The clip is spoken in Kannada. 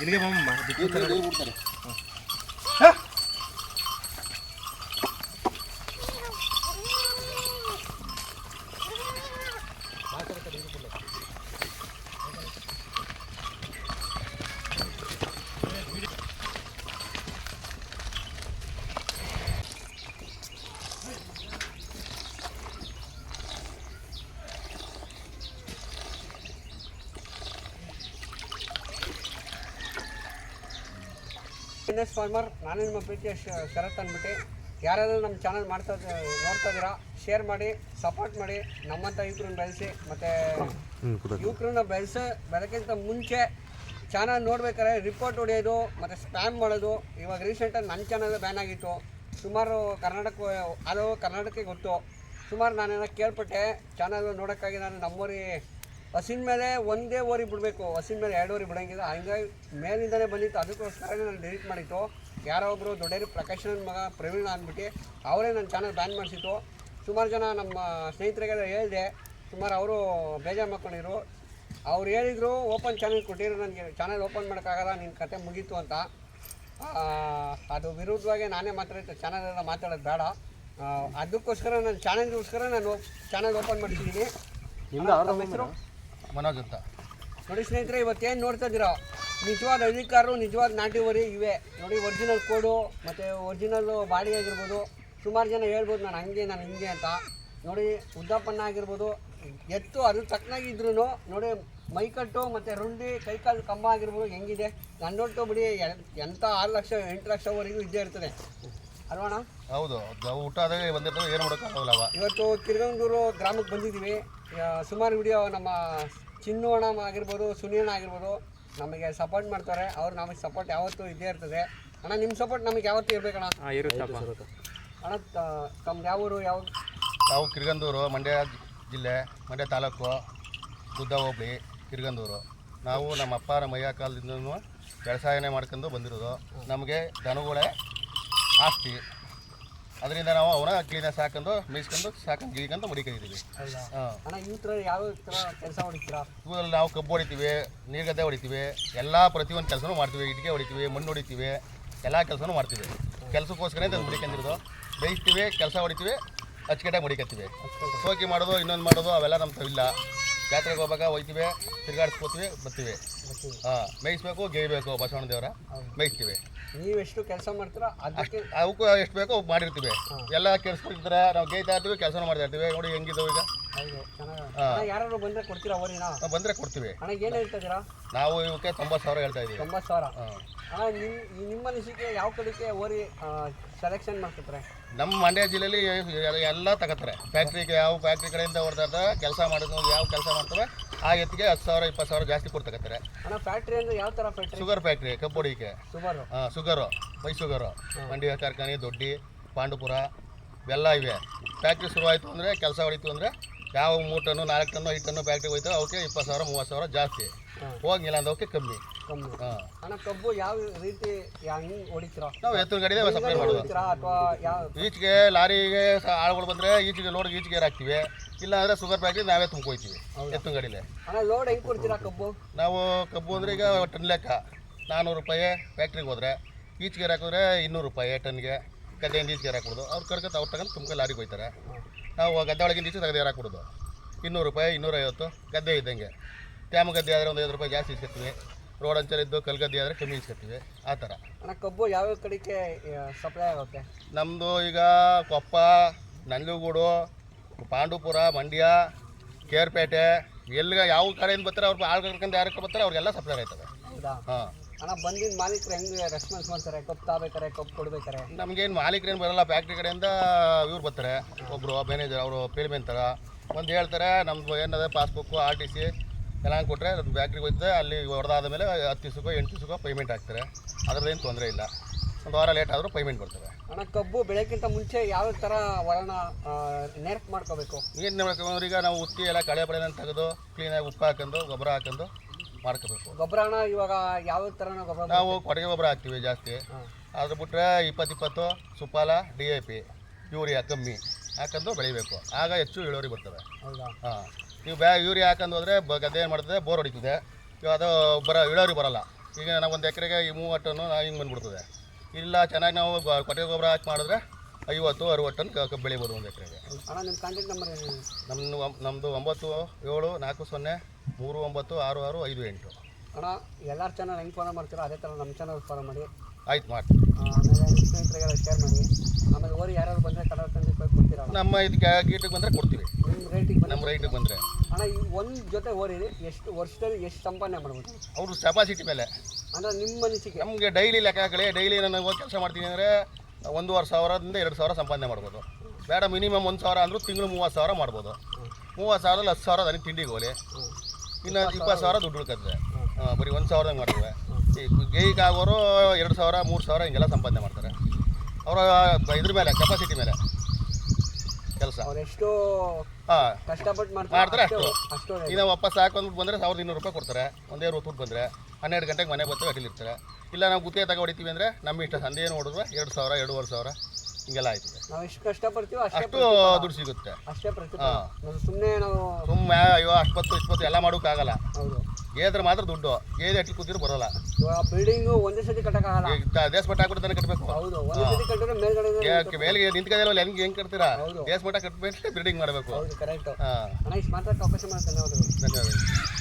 ಇಲ್ಲಿಗೆ ಬಮ್ಮ ಬಿಡ್ತಾರೆ ಎಸ್ ಫಾರ್ಮರ್ ನಾನು ನಿಮ್ಮ ಪ್ರೀತಿಯ ಕರೆಕ್ಟ್ ಶರತ್ ಅಂದ್ಬಿಟ್ಟು ಯಾರೆಲ್ಲ ನಮ್ಮ ಚಾನಲ್ ಮಾಡ್ತಾ ನೋಡ್ತಾ ಇದ್ದೀರಾ ಶೇರ್ ಮಾಡಿ ಸಪೋರ್ಟ್ ಮಾಡಿ ನಮ್ಮಂಥ ಯುವಕರನ್ನ ಬೆಳೆಸಿ ಮತ್ತು ಯುವಕರನ್ನ ಬೆಳೆಸಿ ಬೆಳಕಿಂತ ಮುಂಚೆ ಚಾನಲ್ ನೋಡ್ಬೇಕಾದ್ರೆ ರಿಪೋರ್ಟ್ ಹೊಡೆಯೋದು ಮತ್ತು ಸ್ಪ್ಯಾಮ್ ಮಾಡೋದು ಇವಾಗ ರೀಸೆಂಟಾಗಿ ನನ್ನ ಚಾನಲ್ ಬ್ಯಾನ್ ಆಗಿತ್ತು. ಸುಮಾರು ಕರ್ನಾಟಕ ಅದು ಕರ್ನಾಟಕಕ್ಕೆ ಗೊತ್ತು. ಸುಮಾರು ನಾನೇನೋ ಕೇಳ್ಪಟ್ಟೆ ಚಾನಲ್ ನೋಡೋಕ್ಕಾಗಿ ನಾನು ನಮ್ಮೂರಿ ಹಸಿನ ಮೇಲೆ ಒಂದೇ ಓರಿ ಬಿಡಬೇಕು ಹಸಿನ ಮೇಲೆ ಎರಡು ಓರಿ ಬಿಡೋಂಗಿಲ್ಲ. ಹಂಗಾಗಿ ಮೇಲಿಂದಲೇ ಬಂದಿತ್ತು. ಅದಕ್ಕೋಸ್ಕರ ನಾನು ಡಿಲೀಟ್ ಮಾಡಿತ್ತು. ಯಾರೋ ಒಬ್ಬರು ದೊಡ್ಡೇರಿ ಪ್ರಕಾಶನ ಮಗ ಪ್ರವೀಣ ಅಂದ್ಬಿಟ್ಟು ಅವರೇ ನನ್ನ ಚಾನಲ್ ಬ್ಯಾನ್ ಮಾಡಿಸಿತ್ತು. ಸುಮಾರು ಜನ ನಮ್ಮ ಸ್ನೇಹಿತರಿಗೆಲ್ಲ ಹೇಳಿದೆ ಸುಮಾರು ಅವರು ಬೇಜಾರು ಮಾಡ್ಕೊಂಡಿದ್ರು. ಅವ್ರು ಹೇಳಿದರು ಓಪನ್ ಚಾನಲ್ ಕೊಟ್ಟಿರು ನನಗೆ. ಚಾನಲ್ ಓಪನ್ ಮಾಡೋಕ್ಕಾಗಲ್ಲ ನಿನ್ನ ಕತೆ ಮುಗೀತು ಅಂತ. ಅದು ವಿರುದ್ಧವಾಗಿ ನಾನೇ ಮಾತಾಡ್ತೀನಿ ಚಾನಲ್ ಎಲ್ಲ ಮಾತಾಡೋದು ಬೇಡ. ಅದಕ್ಕೋಸ್ಕರ ನಾನು ಚಾನಲ್ಗೋಸ್ಕರ ನಾನು ಚಾನಲ್ ಓಪನ್ ಮಾಡ್ತಿದ್ದೀನಿ. ನಿಮ್ಮ ಹೆಸರು? ಮನೋಜ್ ಅಂತ ನೋಡಿ ಸ್ನೇಹಿತರೆ ಇವತ್ತೇನು ನೋಡ್ತಾ ಇದ್ದೀರೋ? ನಿಜವಾದ ಅಧಿಕಾರರು ನಿಜವಾದ ನಾಟಿ ವರಿ ಇವೆ. ನೋಡಿ ಒರಿಜಿನಲ್ ಕೋಡು ಮತ್ತು ಒರಿಜಿನಲ್ ಬಾಡಿ ಆಗಿರ್ಬೋದು. ಸುಮಾರು ಜನ ಹೇಳ್ಬೋದು ನಾನು ಹಂಗೆ ನಾನು ಹಿಂಗೆ ಅಂತ. ನೋಡಿ ಉದ್ದಪ್ಪನ್ನ ಆಗಿರ್ಬೋದು. ಎತ್ತು ಅದು ತಕ್ಕನಾಗಿದ್ರು ನೋಡಿ ಮೈಕಟ್ಟು ಮತ್ತು ರುಂಡಿ ಕೈಕಾಲು ಕಂಬ ಆಗಿರ್ಬೋದು ಹೆಂಗಿದೆ? ನನ್ನೊಟ್ಟು ಬಿಡಿ ಎ- ಎಂಥ ಆರು ಲಕ್ಷ ಎಂಟು ಲಕ್ಷವರೆಗೂ ಇದ್ದೇ ಇರ್ತದೆ. ಅಲ್ವಣ್ಣ ಹೌದು ಊಟ ಆದಾಗ ಬಂದಿರ್ತದೆ ಏನು ಮಾಡೋಕ್ಕಾಗಲ್ಲ ಇವತ್ತು ತಿರುಗಂಗೂರು ಗ್ರಾಮಕ್ಕೆ ಬಂದಿದ್ದೀವಿ. ಸುಮಾರು ವಿಡಿಯೋ ನಮ್ಮ ಚಿನ್ನು ಅಣ್ಣ ಆಗಿರ್ಬೋದು ಸುನೀರ್ಣ ಆಗಿರ್ಬೋದು ನಮಗೆ ಸಪೋರ್ಟ್ ಮಾಡ್ತಾರೆ. ಅವ್ರು ನಮಗೆ ಸಪೋರ್ಟ್ ಯಾವತ್ತೂ ಇದ್ದೇ ಇರ್ತದೆ. ಅಣ್ಣ ನಿಮ್ಮ ಸಪೋರ್ಟ್ ನಮಗೆ ಯಾವತ್ತೂ ಇರಬೇಕಣ್ಣ? ಅಣ್ಣ ತ- ತಮ್ದು ಯಾವ ಊರು ಯಾವ ಯಾವ ಕಿರ್ಗಂದೂರು ಮಂಡ್ಯ ಜಿಲ್ಲೆ ಮಂಡ್ಯ ತಾಲೂಕು ಬುದ್ಧ ಹೋಬಳಿ ಕಿರ್ಗಂದೂರು. ನಾವು ನಮ್ಮ ಅಪ್ಪ ನಮ್ಮ ಅಯ್ಯ ಕಾಲದಿಂದ ವ್ಯವಸಾಯನೇ ಮಾಡ್ಕೊಂಡು ಬಂದಿರೋದು. ನಮಗೆ ದನಗಳೇ ಆಸ್ತಿ. ಅದರಿಂದ ನಾವು ಅವನ ಕ್ಲೀನಾಗಿ ಸಾಕೊಂಡು ಮೇಯಿಸ್ಕೊಂಡು ಸಾಕೊಂಡು ಗೀಕೊಂಡು ಮಡಿಕೊಂಡಿದ್ದೀವಿ. ಹೌದಾ ಹಾಂ. ಅಣ್ಣ ಈ ಥರ ಯಾವ ಥರ ಕೆಲಸ ಹೊಡಿತೀರಾ ಇವುದಲ್ಲಿ ನಾವು ಕಬ್ಬು ಹೊಡಿತೀವಿ ನೀರ್ಗದ್ದೆ ಹೊಡಿತೀವಿ ಎಲ್ಲ ಪ್ರತಿಯೊಂದು ಕೆಲಸನೂ ಮಾಡ್ತೀವಿ ಇಟ್ಟಿಗೆ ಹೊಡಿತೀವಿ ಮಣ್ಣು ಹೊಡಿತೀವಿ ಎಲ್ಲ ಕೆಲಸನೂ ಮಾಡ್ತೀವಿ. ಕೆಲಸಕ್ಕೋಸ್ಕರ ಅಂತ ಮುಡಿಕೊಂಡಿರೋದು. ಬೇಯಿಸ್ತೀವಿ ಕೆಲಸ ಹೊಡಿತೀವಿ ಅಚ್ಚುಕಟ್ಟಾಗಿ ಮುಡಿಕತ್ತೀವಿ. ಸೋಕಿ ಮಾಡೋದು ಇನ್ನೊಂದು ಮಾಡೋದು ಅವೆಲ್ಲ ನಮ್ಮ ಇಲ್ಲ. ಜಾತ್ರೆಗೆ ಹೋಗ್ಬೇಕಾ? ಹೋಗ್ತೀವಿ. ತಿರ್ಗಾಡಿಸ್ಕೋತೀವಿ ಬರ್ತೀವಿ. ಹಾಂ ಮೇಯಿಸ್ಬೇಕು ಗೇಯ್ಬೇಕು ಬಸವಣ್ಣ ದೇವರ. ಮೇಯಿಸ್ತೀವಿ. ನೀವೆಷ್ಟು ಕೆಲಸ ಮಾಡ್ತೀರಾ? ಅದಕ್ಕೆ ಅವಕ್ಕೂ ಎಷ್ಟು ಬೇಕೋ ಮಾಡಿರ್ತೀವಿ. ಎಲ್ಲ ಕೆಲ್ಸಕ್ಕಿರ್ತಾರೆ ನಾವು ಗೇಯ್ತಾ ಇರ್ತೀವಿ ಕೆಲಸ ಮಾಡ್ತಾ ಇರ್ತೀವಿ. ನೋಡಿ ಹೆಂಗಿದ್ದಾವೆ ಈಗ. ಯಾರು ಬಂದ್ರೆ ಕೊಡ್ತೀರಾ ಓರಿನಾ ಬಂದರೆ ಕೊಡ್ತೀವಿ. ಅಣ್ಣ ಏನು ಹೇಳ್ತಾ ಇದ್ದೀರಾ? ನಾವು ಇವಕ್ಕೆ ತೊಂಬತ್ತು ಸಾವಿರ ಹೇಳ್ತಾ ಇದ್ದೀವಿ. ತೊಂಬತ್ತು ಸಾವಿರ. ನಿಮ್ಮ ನಿಮ್ಮ ಅನಿಸಿಕೆ ಯಾವ ಕಡೆಗೆ ಓರಿ ಸೆಲೆಕ್ಷನ್ ಮಾಡ್ಕೊತಾರೆ ನಮ್ಮ ಮಂಡ್ಯ ಜಿಲ್ಲೆಯಲ್ಲಿ ಎಲ್ಲ ತಗೋತಾರೆ. ಫ್ಯಾಕ್ಟ್ರಿಗೆ ಯಾವ ಫ್ಯಾಕ್ಟ್ರಿ ಕಡೆಯಿಂದ ಹೊಡೆದ ಕೆಲಸ ಮಾಡಿದ್ರು ಯಾವ ಕೆಲಸ ಮಾಡ್ತವೆ ಆ ಎತ್ತಿಗೆ ಹತ್ತು ಸಾವಿರ ಇಪ್ಪತ್ತು ಸಾವಿರ ಜಾಸ್ತಿ ಕೊಡ್ತಕತ್ತಾರೆ ಅಣ್ಣ ಫ್ಯಾಕ್ಟ್ರಿ ಅಂದ್ರೆ ಯಾವ ಥರ ಫ್ಯಾಕ್ಟ್ರಿ ಶುಗರ್ ಫ್ಯಾಕ್ಟ್ರಿ ಕಬ್ಬೊಡಿಗೆ. ಶುಗರ್ ಶುಗರು ಬೈ ಶುಗರು ಮಂಡ್ಯ ಕಾರ್ಖಾನೆ ದೊಡ್ಡಿ ಪಾಂಡುಪುರ ಇವೆಲ್ಲ ಇವೆ. ಫ್ಯಾಕ್ಟ್ರಿ ಶುರುವಾಯಿತು ಅಂದರೆ ಕೆಲಸ ಹೊಡಿತು ಅಂದರೆ ಯಾವ ಮೂರು ಟನ್ನು ನಾಲ್ಕು ಟನ್ನು ಐದು ಟನ್ನು ಫ್ಯಾಕ್ಟ್ರಿಗೆ ಹೋಯ್ತಾರೆ ಅವಕ್ಕೆ ಇಪ್ಪತ್ತು ಸಾವಿರ ಮೂವತ್ತು ಸಾವಿರ ಜಾಸ್ತಿ. ಹೋಗಿಲ್ಲ ಅಂದವಕ್ಕೆ ಕಮ್ಮಿ. ಕಮ್ಮಿ. ಹಾಂ. ಅಣ್ಣ ಕಬ್ಬು ಯಾವ ರೀತಿ ಹೆಂಗ್ ಹೊಡಿತೀರಾ? ನಾವು ಎತ್ತಿನ ಗಾಡಿದೆ ಸಪ್ಲೈ ಮಾಡೋದು ಹೊಡಿತೀರಾ ಅಥವಾ ಯಾವ ಈಚೆಗೆ ಲಾರಿಗೆ ಸ- ಆಳುಗಳು ಬಂದರೆ ಈಚೆಗೆ ಲೋಡ್ ಈಚೆಗೆ ಹಾಕ್ತೀವಿ. ಇಲ್ಲ ಅಂದರೆ ಶುಗರ್ ಫ್ಯಾಕ್ಟ್ರಿ ನಾವೇ ತುಂಬ್ಕೊಯ್ತೀವಿ ಎತ್ತಿನ ಗಾಡಿಲೆ ಅಣ್ಣ ಲೋಡ್ ಹೆಂಗೆ ಕೊಡ್ತೀರಾ ಕಬ್ಬು? ನಾವು ಕಬ್ಬು ಅಂದರೆ ಈಗ ಟನ್ ಲೆಕ್ಕ. ನಾನ್ನೂರು ರೂಪಾಯಿ ಫ್ಯಾಕ್ಟ್ರಿಗೆ ಹೋದರೆ. ಈಚೆಗೆ ಹಾಕಿದ್ರೆ ಇನ್ನೂರು ರೂಪಾಯಿ ಟನ್ಗೆ. ಕದ್ದೆಯಿಂದ ಈಚೆಗೆ ಹಾಕ್ಬೋದು ಅವ್ರು ಕರ್ಕೊತ ಅವ್ರು ತಗೊಂಡು ತುಂಬ ಲಾರಿಗೆ ಹೋಯ್ತಾರೆ. ನಾವು ಗದ್ದೆ ಒಳಗಿಂದ ಈಚೆ ತೆಗೆದು ಕೊಡೋದು ಇನ್ನೂರು ರೂಪಾಯಿ ಇನ್ನೂರೈವತ್ತು ಗದ್ದೆ ಇದ್ದಂಗೆ. ತ್ಯಾಮ ಗದ್ದೆ ಆದರೆ ಒಂದು ಐದು ರೂಪಾಯಿ ಜಾಸ್ತಿ ಇಸ್ಕೊತೀವಿ. ರೋಡ್ ಅಂಚಲಿದ್ದು ಕಲ್ ಗದ್ದೆ ಆದರೆ ಕಮ್ಮಿ ಇಸ್ಕೊತೀವಿ. ಆ ಥರ. ಕಬ್ಬು ಯಾವ ಕಡೆಗೆ ಸಪ್ಲೈ ಆಗುತ್ತೆ? ನಮ್ಮದು ಈಗ ಕೊಪ್ಪ ನಂಜನಗೂಡು ಪಾಂಡುಪುರ ಮಂಡ್ಯ ಕೇರ್ಪೇಟೆ ಎಲ್ಲಿಗ ಯಾವ ಕಡೆಯಿಂದ ಬರ್ತಾರೆ ಅವ್ರು ಆಳು ಕರ್ಕೊಂಡು ಯಾರು ಬರ್ತಾರೆ ಅವ್ರಿಗೆಲ್ಲ ಸಪ್ಲೈ ಆಯ್ತವೆ ಹಾಂ. ಅಣ್ಣ ಬಂದಿದ್ದ ಮಾಲೀಕರು ಹೆಂಗೆ ರೆಸ್ಪಾನ್ಸ್ ಮಾಡ್ತಾರೆ? ಕಪ್ ತಾಬೇಕಾರೆ ಕಪ್ ಕೊಡ್ಬೇಕಾರೆ? ನಮಗೇನು ಮಾಲೀಕರೇನು ಬರಲ್ಲ ಫ್ಯಾಕ್ಟ್ರಿ ಕಡೆಯಿಂದ ಇವ್ರು ಬರ್ತಾರೆ. ಒಬ್ಬರು ಮ್ಯಾನೇಜರ್ ಅವರು ಪೇಮೆಂಟ್ ತರ. ಒಂದು ಹೇಳ್ತಾರೆ ನಮ್ದು ಏನದ ಪಾಸ್ಬುಕ್ಕು ಆರ್ ಟಿ ಸಿ ಎಲ್ಲ ಕೊಟ್ಟರೆ ನಮ್ಮ ಫ್ಯಾಕ್ಟ್ರಿಗೆ ಹೋಗ್ತದೆ ಅಲ್ಲಿ ಹೊಡೆದಾದ ಮೇಲೆ ಹತ್ತು ದಿವ್ಸಕ್ಕೋ ಎಂಟು ದಿವ್ಸಕ್ಕೋ ಪೇಮೆಂಟ್ ಹಾಕ್ತಾರೆ. ಅದರದ್ದೇನು ತೊಂದರೆ ಇಲ್ಲ. ಒಂದು ವಾರ ಲೇಟ್ ಆದರೂ ಪೇಮೆಂಟ್ ಬರ್ತಾರೆ ಅಣ್ಣ ಕಬ್ಬು ಬೆಳೆಕ್ಕಿಂತ ಮುಂಚೆ ಯಾವ ಥರ ಒಳನ ನೇರ್ಕ್ ಮಾಡ್ಕೋಬೇಕು? ಏನು ಮಾಡ್ಕೊಂಡು ಈಗ ನಾವು ಉತ್ತಿ ಎಲ್ಲ ಕಳೆ ಪಳೆನ ತೆಗೆದು ಕ್ಲೀನಾಗಿ ಉಪ್ಪು ಹಾಕೊಂಡು ಗೊಬ್ಬರ ಹಾಕೊಂಡು ಮಾಡ್ಕೋಬೇಕು ಗೊಬ್ಬರ ಅಣ್ಣ ಇವಾಗ ಯಾವ ಥರ ಗೊಬ್ಬರ ನಾವು ಕೊಟ್ಟಿಗೆ ಗೊಬ್ಬರ ಹಾಕ್ತೀವಿ ಜಾಸ್ತಿ. ಅದು ಅದ್ರ ಬಿಟ್ಟರೆ ಇಪ್ಪತ್ತು ಇಪ್ಪತ್ತು ಸುಪಾಲ ಡಿ ಎ ಪಿ ಯೂರಿಯಾ ಕಮ್ಮಿ ಹಾಕೊಂಡು ಬೆಳಿಬೇಕು. ಆಗ ಹೆಚ್ಚು ಇಳುವರಿ ಬರ್ತದೆ. ಹೌದಾ? ಹಾಂ. ನೀವು ಬ್ಯಾ ಯೂರಿಯಾ ಹಾಕೊಂಡು ಹೋದರೆ ಬ ಗದ್ದೆ ಏನು ಮಾಡ್ತದೆ? ಬೋರ್ ಹೊಡಿತದೆ. ಇವಾಗ ಅದು ಬರ ಇಳುವರಿ ಬರಲ್ಲ. ಈಗ ನಾವು ಒಂದು ಎಕರೆಗೆ ಈ ಮೂವತ್ತು ಹಿಂಗೆ ಬಂದ್ಬಿಡ್ತದೆ. ಇಲ್ಲ ಚೆನ್ನಾಗಿ ನಾವು ಕೊಟ್ಟಿಗೆ ಗೊಬ್ಬರ ಹಾಕಿ ಮಾಡಿದ್ರೆ ಐವತ್ತು ಅರುವತ್ತು ಟನ್ ಕಬ್ಬು ಬೆಳಿಬೋದು ಒಂದು ಎಕರೆಗೆ. ಅಣ್ಣ ನಿಮ್ಮ ಕಾಂಟ್ಯಾಕ್ಟ್ ನಂಬರ್ ನಮ್ಮ ನಮ್ಮದು ಒಂಬತ್ತು ಏಳು ನಾಲ್ಕು ಸೊನ್ನೆ ಮೂರು ಒಂಬತ್ತು ಆರು ಆರು ಐದು ಎಂಟು. ಅಣ್ಣ ಎಲ್ಲರ ಚಾನಲ್ ಹೆಂಗೆ ಫಾಲೋ ಮಾಡ್ತೀರೋ? ಅದೇ ಥರ ನಮ್ಮ ಚಾನಲ್ ಫಾಲೋ ಮಾಡಿ. ಆಯ್ತು ಮಾಡಿ. ಆಮೇಲೆ ನಿಮ್ಮ ಸ್ನೇಹಿತರಿಗೆಲ್ಲ ಶೇರ್ ಮಾಡಿ. ಆಮೇಲೆ ಓರಿ ಯಾರ್ಯಾರು ಬಂದರೆ ಕಲರ್ ತಂದು ಕೊಡ್ತೀರಾ? ನಮ್ಮ ಇದಕ್ಕೆ ಗೀಟಿಗೆ ಬಂದರೆ ಕೊಡ್ತೀವಿ. ನಿಮ್ಮ ರೇಟಿಗೆ ನಮ್ಮ ರೈಟಿಗೆ ಬಂದರೆ. ಅಣ್ಣ ಈ ಒಂದು ಜೊತೆ ಓರಿ ಎಷ್ಟು ವರ್ಷದಲ್ಲಿ ಎಷ್ಟು ಸಂಪಾದನೆ ಮಾಡ್ಬೋದು? ಅವರು ಕೆಪಾಸಿಟಿ ಮೇಲೆ. ಅಂದರೆ ನಿಮ್ಮ ಅನಿಸಿಕೆ. ನಮಗೆ ಡೈಲಿ ಲೆಕ್ಕ ಹಾಕಲಿ ಡೈಲಿ ನಾನು ಕೆಲಸ ಮಾಡ್ತೀನಿ ಅಂದರೆ ಒಂದೂವರೆ ಸಾವಿರದಿಂದ ಎರಡು ಸಾವಿರ ಸಂಪಾದನೆ ಮಾಡ್ಬೋದು. ಬೇಡ ಮಿನಿಮಮ್ ಒಂದು ಸಾವಿರ ಅಂದರೂ ತಿಂಗಳು ಮೂವತ್ತು ಸಾವಿರ ಮಾಡ್ಬೋದು. ಮೂವತ್ತು ಸಾವಿರದಲ್ಲಿ ಹತ್ತು ಸಾವಿರ ನನಗೆ ತಿಂಡಿಗೆ ಹೋಗಲಿ. ಇನ್ನು ಇಪ್ಪತ್ತು ಸಾವಿರ ದುಡ್ಡು ಉಳ್ಕತ್ತೆ ಬರೀ ಒಂದು ಸಾವಿರದಂಗೆ ಮಾಡ್ತೇವೆ. ಈ ಗೇಯ್ಗೆ ಆಗೋರು ಎರಡು ಸಾವಿರ ಮೂರು ಸಾವಿರ ಹಿಂಗೆಲ್ಲ ಸಂಪಾದನೆ ಮಾಡ್ತಾರೆ. ಅವರ ಇದ್ರ ಮೇಲೆ ಕೆಪಾಸಿಟಿ ಮೇಲೆ. ಕೆಲಸ. ಅವ್ರು ಎಷ್ಟು ಹಾಂ. ಕಷ್ಟಪಟ್ಟು ಮಾಡ್ತಾರೆ. ಮಾಡ್ತಾರೆ ಅಷ್ಟು. ಅಷ್ಟು. rate. ಈಗ ವಾಪಸ್ ಹಾಕೊಂಡು ಬಂದರೆ ಸಾವಿರದ ಇನ್ನೂರು ರೂಪಾಯಿ ಕೊಡ್ತಾರೆ. ಒಂದೇ ರೂಪಾಯಿ ಬಂದರೆ ಹನ್ನೆರಡು ಗಂಟೆಗೆ ಮನೆ ಬರ್ತೀವಿ ಇರ್ತಾರೆ. ಇಲ್ಲ ನಾವು ಗುತ್ತಿಗೆ ತಗೋ ಹೊಡಿತೀವಿ ಅಂದರೆ ನಮ್ಮ ಇಷ್ಟ. ಸಂದೇ ನೋಡಿದ್ರೆ ಎರಡು ಸಾವಿರ ಎರಡೂವರೆ ಸಾವಿರ ಹಿಂಗೆಲ್ಲ ಆಯ್ತದೆ. ನಾವು ಎಷ್ಟು ಕಷ್ಟಪಡ್ತೀವೋ ಅಷ್ಟೇ ಅಷ್ಟು ದುಡ್ಡು ಸಿಗುತ್ತೆ. ಅಷ್ಟೇ ಪ್ರತಿಫಲ. ಹಾ. ನಾವು ಸುಮ್ಮನೆ ನಾವು ಸುಮ್ಮನೆ ಅಯ್ಯೋ ಅಷ್ಟೊತ್ತು ಇಪ್ಪತ್ತು ಎಲ್ಲ ಮಾಡೋಕ್ಕಾಗಲ್ಲ. ಹೌದು. ಗೇದ್ರೆ ಮಾತ್ರ ದುಡ್ಡು ಗೇದೆ ಅಟ್ಲಿ ಕೂತಿದ್ರು ಬರೋಲ್ಲ. ಬಿಲ್ಡಿಂಗ್ ಒಂದೇ ಸತಿ ಕಟ್ಟಕ್ಕಾಗಲ್ಲ. ಈಗ ದೇಶ ಮಟ್ಟ ಹಾಕ್ಬಿಟ್ಟು ತಾನೇ ಕಟ್ಟಬೇಕು ಹೌದು ಒಂದೇ ಸತಿ ಕಟ್ಟಿದ್ರೆ ಮೇಲ್ಗಡೆ ಮೇಲೆ ನಿಂತ್ಕೊಳ್ಳಲ್ಲ ಹೆಂಗೆ ಹೆಂಗೆ ಕಟ್ತೀರಾ. ದೇಶ ಮಟ್ಟ ಕಟ್ಬಿಟ್ಟು ಬಿಲ್ಡಿಂಗ್ ಮಾಡಬೇಕು. ಹೌದು ಕರೆಕ್ಟ್ ಹಾಂ. ಅಣ್ಣ ಇಷ್ಟು ಮಾತಾಡಕ್ಕೆ ಅವಕಾಶ ಮಾಡ್ತಾರೆ ಧನ್ಯವಾದಗಳು.